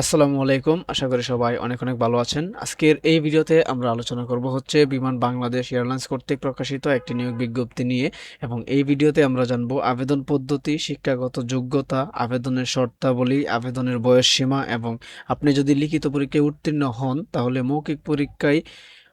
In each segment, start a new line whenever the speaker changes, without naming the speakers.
আসসালামু আলাইকুম। আশা করি সবাই অনেক অনেক ভালো আছেন। আজকের এই ভিডিওতে আমরা আলোচনা করব হচ্ছে বিমান বাংলাদেশ এয়ারলাইন্স কর্তৃক প্রকাশিত একটি নিয়োগ বিজ্ঞপ্তি নিয়ে এবং এই ভিডিওতে আমরা জানব আবেদন পদ্ধতি, শিক্ষাগত যোগ্যতা, আবেদনের শর্তাবলী, আবেদনের বয়স সীমা এবং আপনি যদি লিখিত পরীক্ষায় উত্তীর্ণ হন তাহলে মৌখিক পরীক্ষায়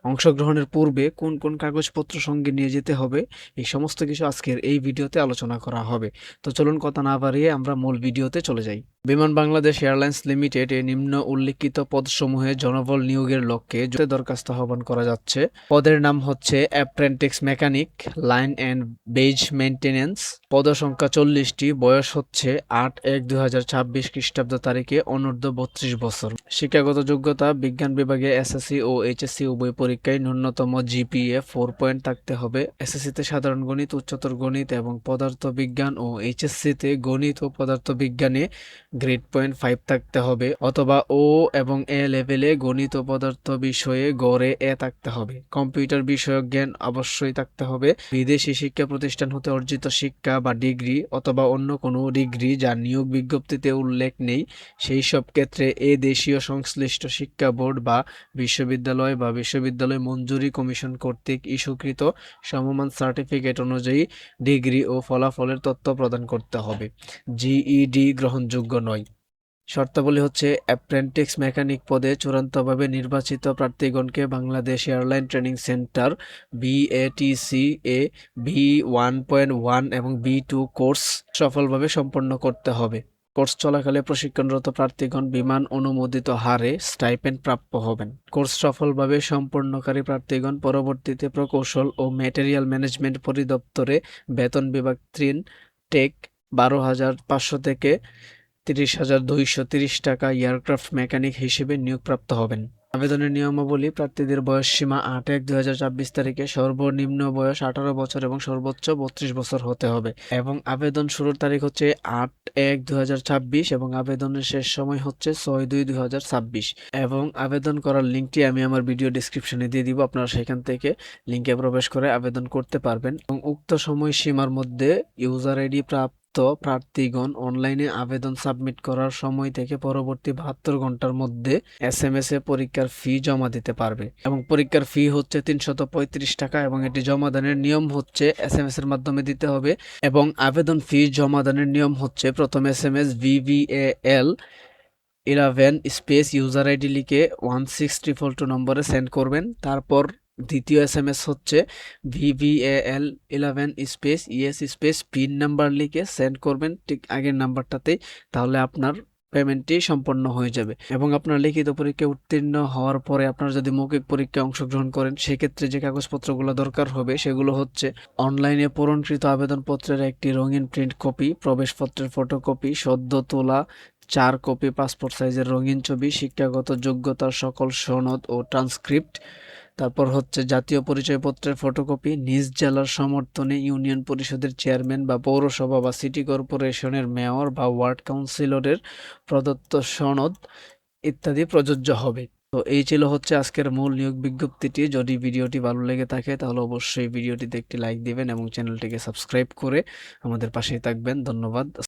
অংশগ্রহণের পূর্বে কোন কোন কাগজপত্র সঙ্গে নিয়ে যেতে হবে, এই সমস্ত কিছু আজকের এই ভিডিওতে আলোচনা করা হবে। তো চলুন কথা না বাড়িয়ে আমরা মূল ভিডিওতে চলে যাই। বিমান বাংলাদেশ এয়ারলাইন্স লিমিটেড এ নিম্ন উল্লিখিত পদসমূহে জনবল নিয়োগের লক্ষ্যে জোরে দরখাস্ত আহ্বান করা যাচ্ছে। পদের নাম হচ্ছে apprentice mechanic line and base maintenance পদ সংখ্যা চল্লিশটি, বয়স হচ্ছে আট এক দুই হাজার ছাব্বিশ খ্রিস্টাব্দ তারিখে, অনূর্ধ্ব বত্রিশ বছর। শিক্ষাগত যোগ্যতা, বিজ্ঞান বিভাগে এসএসসি ও এইচএসসি উভয় পরীক্ষায় ন্যূনতম জিপিএ ফোর পয়েন্ট থাকতে হবে। এসএসসিতে সাধারণ গণিত, উচ্চতর গণিত এবং পদার্থ বিজ্ঞান ও এইচএসসিতে গণিত ও পদার্থ বিজ্ঞানে গ্রেড পয়েন্ট ফাইভ থাকতে হবে, অথবা ও এবং এ লেভেলে গণিত পদার্থ বিষয়ে গড়ে এ থাকতে হবে। কম্পিউটার বিষয়ক জ্ঞান অবশ্যই থাকতে হবে। বিদেশি শিক্ষা প্রতিষ্ঠান হতে অর্জিত শিক্ষা বা ডিগ্রি অথবা অন্য কোনো ডিগ্রি যা নিয়োগ বিজ্ঞপ্তিতে উল্লেখ নেই, সেই সব ক্ষেত্রে এ দেশীয় সংশ্লিষ্ট শিক্ষা বোর্ড বা বিশ্ববিদ্যালয় বা বিশ্ববিদ্যালয় মঞ্জুরি কমিশন কর্তৃক ইস্যুকৃত সমমান সার্টিফিকেট অনুযায়ী ডিগ্রি ও ফলাফলের তথ্য প্রদান করতে হবে। জিইডি গ্রহণযোগ্য নয়। শর্তাবলী হচ্ছে অ্যাপ্রেন্টিক্স মেকানিক পদে চূড়ান্তভাবে নির্বাচিত প্রার্থীগণকে Bangladesh airline training centre BATC A V one point one এবং বি টু কোর্স সফলভাবে সম্পন্ন করতে হবে। কোর্স চলাকালে প্রশিক্ষণরত প্রার্থীগণ বিমান অনুমোদিত হারে স্টাইপেন্ড প্রাপ্য হবেন। কোর্স সফলভাবে সম্পন্নকারী প্রার্থীগণ পরবর্তীতে প্রকৌশল ও ম্যাটেরিয়াল ম্যানেজমেন্ট পরিদপ্তরে বেতন বিভাগ ত্রিন টেক বারো হাজার পাঁচশো থেকে তিরিশ হাজার দুইশো তিরিশ টাকা এয়ারক্রাফট মেকানিক হিসেবে নিয়োগপ্রাপ্ত হবেন। আবেদনের নিয়মাবলী, প্রার্থীদের বয়স সীমা আট এক দুই হাজার ছাব্বিশ তারিখে, সর্বনিম্ন বয়স আঠারো বছর এবং সর্বোচ্চ বত্রিশ বছর হতে হবে। এবং আবেদন শুরুর তারিখ হচ্ছে আট এক দুই হাজার ছাব্বিশ এবং আবেদনের শেষ সময় হচ্ছে ছয় দুই দুই হাজার ছাব্বিশ। এবং আবেদন করার লিঙ্কটি আমি আমার ভিডিও ডিসক্রিপশনে দিয়ে দিব, আপনারা সেখান থেকে লিঙ্কে প্রবেশ করে আবেদন করতে পারবেন। এবং উক্ত সময়সীমার মধ্যে ইউজার আইডি প্রাপ্ত প্রার্থীগণ অনলাইনে আবেদন সাবমিট করার সময় থেকে পরবর্তী বাহাত্তর ঘণ্টার মধ্যে এস এম এস এ পরীক্ষার ফি জমা দিতে পারবে। এবং পরীক্ষার ফি হচ্ছে তিনশত পঁয়ত্রিশ টাকা এবং এটি জমাদানের নিয়ম হচ্ছে এস এম এস এর মাধ্যমে দিতে হবে এবং আবেদন ফি জমাদানের নিয়ম হচ্ছে প্রথম S M S VVL eleven space user ID লিখে ওয়ান সিক্স ট্রিপল টু নম্বরে সেন্ড করবেন। তারপর দ্বিতীয় এস এম এস হচ্ছে VVL eleven space ES space pin number লিখে সেন্ড করবেন ঠিক আগের নাম্বারটাতেই তাহলে আপনার পেমেন্টটি সম্পন্ন হয়ে যাবে। এবং আপনার লিখিত পরীক্ষা উত্তীর্ণ হওয়ার পরে আপনার যদি মৌখিক পরীক্ষায় অংশগ্রহণ করেন, সেক্ষেত্রে যে কাগজপত্রগুলো দরকার হবে, সেগুলো হচ্ছে অনলাইনে পূরণকৃত আবেদনপত্রের একটি রঙিন প্রিন্ট কপি প্রবেশপত্রের ফটোকপি সদ্য তোলা চার কপি পাসপোর্ট সাইজের রঙিন ছবি, শিক্ষাগত যোগ্যতার সকল সনদ ও ট্রান্সক্রিপ্ট তারপর হচ্ছে জাতীয় পরিচয়পত্রের ফটোকপি নিজ জেলার সমর্থনে ইউনিয়ন পরিষদের চেয়ারম্যান বা পৌরসভা বা সিটি কর্পোরেশনের মেয়র বা ওয়ার্ড কাউন্সিলরের প্রদত্ত সনদ ইত্যাদি প্রযোজ্য হবে। তো এই ছিল হচ্ছে আজকের মূল নিয়োগ বিজ্ঞপ্তিটি। যদি ভিডিওটি ভালো লেগে থাকে তাহলে অবশ্যই ভিডিওটিতে একটি লাইক দিবেন এবং চ্যানেলটিকে সাবস্ক্রাইব করে আমাদের পাশেই থাকবেন। ধন্যবাদ।